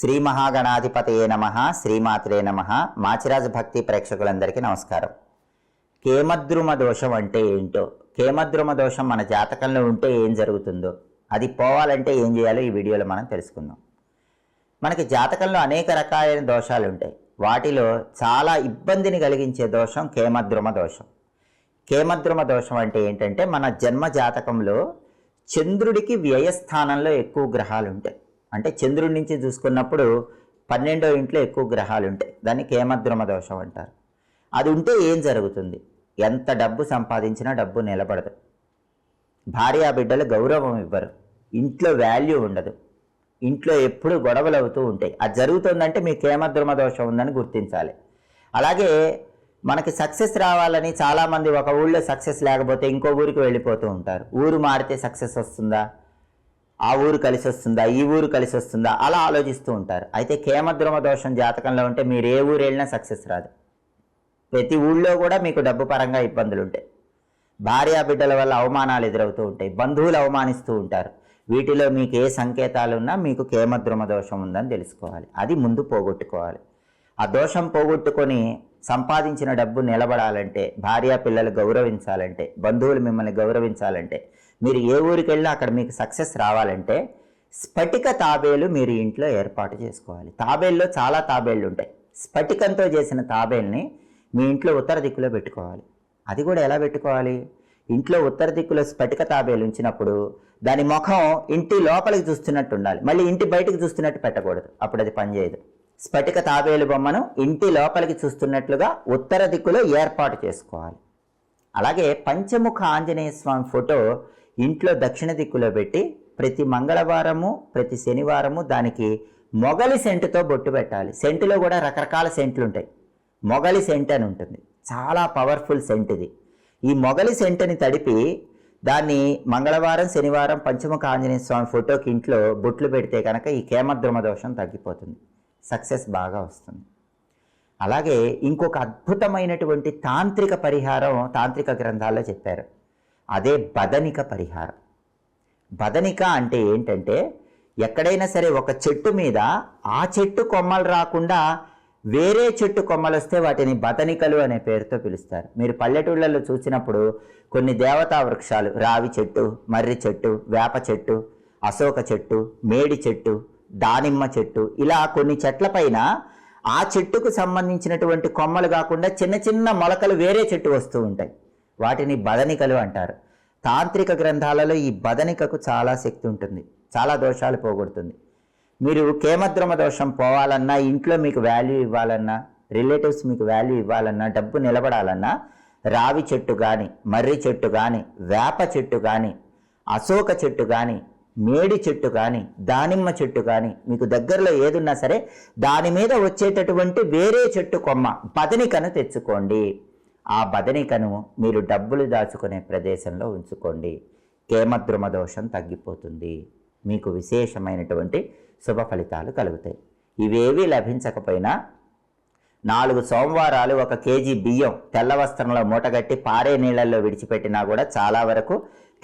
శ్రీ మహాగణాధిపతయే నమ శ్రీమాత్రే నమ. మాచిరాజ భక్తి ప్రేక్షకులందరికీ నమస్కారం. కేమద్రుమ దోషం అంటే ఏంటో? కేమద్రుమ దోషం మన జాతకంలో ఉంటే ఏం జరుగుతుందో? అది పోవాలంటే ఏం చేయాలో ఈ వీడియోలో మనం తెలుసుకుందాం. మనకి జాతకంలో అనేక రకాలైన దోషాలు ఉంటాయి. వాటిలో చాలా ఇబ్బందిని కలిగించే దోషం కేమద్రుమ దోషం. కేమద్రుమ దోషం అంటే ఏంటంటే మన జన్మ జాతకంలో చంద్రుడికి వ్యయస్థానంలో ఎక్కువ గ్రహాలు ఉంటాయి. అంటే చంద్రుడి నుంచి చూసుకున్నప్పుడు పన్నెండో ఇంట్లో ఎక్కువ గ్రహాలు ఉంటాయి. దాన్ని కేమద్రుమ దోషం అంటారు. అది ఉంటే ఏం జరుగుతుంది? ఎంత డబ్బు సంపాదించినా డబ్బు నిలబడదు. భార్యా బిడ్డలు గౌరవం ఇవ్వరు. ఇంట్లో వాల్యూ ఉండదు. ఇంట్లో ఎప్పుడు గొడవలు అవుతూ ఉంటాయి. అది జరుగుతుందంటే మీ కేమద్రుమ దోషం ఉందని గుర్తించాలి. అలాగే మనకి సక్సెస్ రావాలని చాలామంది ఒక ఊళ్ళో సక్సెస్ లేకపోతే ఇంకో ఊరికి వెళ్ళిపోతూ ఉంటారు. ఊరు మారితే సక్సెస్ వస్తుందా? ఆ ఊరు కలిసి వస్తుందా ఈ ఊరు కలిసి వస్తుందా అలా ఆలోచిస్తూ ఉంటారు. అయితే కేమద్రుమ దోషం జాతకంలో ఉంటే మీరు ఏ ఊరు వెళ్ళినా సక్సెస్ రాదు. ప్రతి ఊళ్ళో కూడా మీకు డబ్బు పరంగా ఇబ్బందులు ఉంటాయి. భార్యా బిడ్డల వల్ల అవమానాలు ఎదురవుతూ ఉంటాయి. బంధువులు అవమానిస్తూ ఉంటారు. వీటిలో మీకు ఏ సంకేతాలు ఉన్నా మీకు కేమద్రుమ దోషం ఉందని తెలుసుకోవాలి. అది ముందు పోగొట్టుకోవాలి. ఆ దోషం పోగొట్టుకొని సంపాదించిన డబ్బు నిలబడాలంటే భార్యా పిల్లలు గౌరవించాలంటే బంధువులు మిమ్మల్ని గౌరవించాలంటే మీరు ఏ ఊరికి వెళ్ళినా అక్కడ మీకు సక్సెస్ రావాలంటే స్ఫటిక తాబేలు మీరు ఇంట్లో ఏర్పాటు చేసుకోవాలి. తాబేల్లో చాలా తాబేళ్ళు ఉంటాయి. స్ఫటికంతో చేసిన తాబేల్ని మీ ఇంట్లో ఉత్తర దిక్కులో పెట్టుకోవాలి. అది కూడా ఎలా పెట్టుకోవాలి? ఇంట్లో ఉత్తర దిక్కులో స్ఫటిక తాబేలు ఉంచినప్పుడు దాని ముఖం ఇంటి లోపలికి చూస్తున్నట్టు ఉండాలి. మళ్ళీ ఇంటి బయటకు చూస్తున్నట్టు పెట్టకూడదు. అప్పుడు అది పనిచేయదు స్ఫటిక తాబేలు బొమ్మను ఇంటి లోపలికి చూస్తున్నట్లుగా ఉత్తర దిక్కులో ఏర్పాటు చేసుకోవాలి. అలాగే పంచముఖ ఆంజనేయ స్వామి ఫోటో ఇంట్లో దక్షిణ దిక్కులో పెట్టి ప్రతి మంగళవారము ప్రతి శనివారము దానికి మొగలి సెంటుతో బొట్టు పెట్టాలి. సెంటులో కూడా రకరకాల సెంట్లు ఉంటాయి. మొగలి సెంట్ అని ఉంటుంది. చాలా పవర్ఫుల్ సెంట్ ఇది. ఈ మొగలి సెంటుని తడిపి దాన్ని మంగళవారం శనివారం పంచముఖ ఆంజనేయ స్వామి ఫోటోకి ఇంట్లో బొట్లు పెడితే కనుక ఈ కేమద్రమ దోషం తగ్గిపోతుంది. సక్సెస్ బాగా వస్తుంది. అలాగే ఇంకొక అద్భుతమైనటువంటి తాంత్రిక పరిహారం తాంత్రిక గ్రంథాల్లో చెప్పారు. అదే బదనిక పరిహారం. బదనిక అంటే ఏంటంటే ఎక్కడైనా సరే ఒక చెట్టు మీద ఆ చెట్టు కొమ్మలు రాకుండా వేరే చెట్టు కొమ్మలు వస్తే వాటిని బదనికలు అనే పేరుతో పిలుస్తారు. మీరు పల్లెటూళ్ళలో చూసినప్పుడు కొన్ని దేవతా వృక్షాలు రావి చెట్టు మర్రి చెట్టు వేప చెట్టు అశోక చెట్టు మేడి చెట్టు దానిమ్మ చెట్టు ఇలా కొన్ని చెట్లపైన ఆ చెట్టుకు సంబంధించినటువంటి కొమ్మలు కాకుండా చిన్న చిన్న మొలకలు వేరే చెట్టు వస్తూ ఉంటాయి. వాటిని బదనికలు అంటారు. తాంత్రిక గ్రంథాలలో ఈ బదనికకు చాలా శక్తి ఉంటుంది. చాలా దోషాలు పోగొడుతుంది. మీరు కేమద్రమ దోషం పోవాలన్నా ఇంట్లో మీకు వాల్యూ ఇవ్వాలన్నా రిలేటివ్స్ మీకు వాల్యూ ఇవ్వాలన్నా డబ్బు నిలబడాలన్నా రావి చెట్టు కానీ మర్రి చెట్టు కానీ వేప చెట్టు కానీ అశోక చెట్టు కానీ మేడి చెట్టు కానీ దానిమ్మ చెట్టు కానీ మీకు దగ్గరలో ఏదున్నా సరే దాని మీద వచ్చేటటువంటి వేరే చెట్టు కొమ్మ బదనికను తెచ్చుకోండి. ఆ బదనికను మీరు డబ్బులు దాచుకునే ప్రదేశంలో ఉంచుకోండి. కేమద్రుమ దోషం తగ్గిపోతుంది. మీకు విశేషమైనటువంటి శుభ ఫలితాలు కలుగుతాయి. ఇవేవీ లభించకపోయినా నాలుగు సోమవారాలు ఒక కేజీ బియ్యం తెల్ల వస్త్రంలో మూటగట్టి పారే నీళ్ళల్లో విడిచిపెట్టినా కూడా చాలా వరకు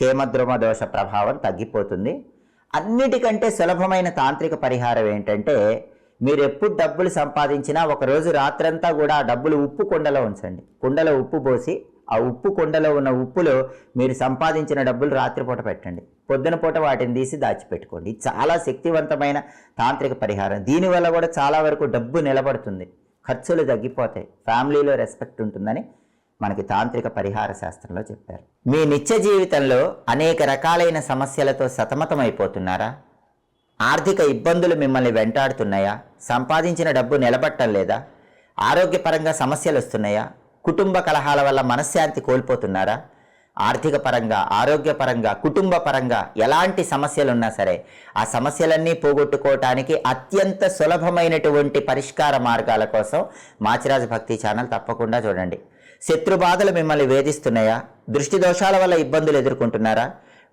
కేమద్రుమ దోష ప్రభావం తగ్గిపోతుంది. అన్నిటికంటే సులభమైన తాంత్రిక పరిహారం ఏంటంటే మీరు ఎప్పుడు డబ్బులు సంపాదించినా ఒకరోజు రాత్రంతా కూడా ఆ డబ్బులు ఉప్పు కుండలో ఉంచండి. కుండలో ఉప్పు పోసి ఆ ఉప్పు కుండలో ఉన్న ఉప్పులో మీరు సంపాదించిన డబ్బులు రాత్రిపూట పెట్టండి. పొద్దున పూట వాటిని తీసి దాచిపెట్టుకోండి. చాలా శక్తివంతమైన తాంత్రిక పరిహారం. దీనివల్ల కూడా చాలా వరకు డబ్బు నిలబడుతుంది. ఖర్చులు తగ్గిపోతాయి. ఫ్యామిలీలో రెస్పెక్ట్ ఉంటుందని మనకి తాంత్రిక పరిహార శాస్త్రంలో చెప్పారు. మీ నిత్య జీవితంలో అనేక రకాలైన సమస్యలతో సతమతమైపోతున్నారా? ఆర్థిక ఇబ్బందులు మిమ్మల్ని వెంటాడుతున్నాయా? సంపాదించిన డబ్బు నిలబట్టం లేదా? ఆరోగ్యపరంగా సమస్యలు వస్తున్నాయా? కుటుంబ కలహాల వల్ల మనశ్శాంతి కోల్పోతున్నారా? ఆర్థిక పరంగా ఆరోగ్యపరంగా కుటుంబ పరంగా ఎలాంటి సమస్యలున్నా సరే ఆ సమస్యలన్నీ పోగొట్టుకోవటానికి అత్యంత సులభమైనటువంటి పరిష్కార మార్గాల కోసం మాచిరాజు భక్తి ఛానల్ తప్పకుండా చూడండి. శత్రు బాధలు మిమ్మల్ని వేధిస్తున్నాయా? దృష్టి దోషాల వల్ల ఇబ్బందులు ఎదుర్కొంటున్నారా?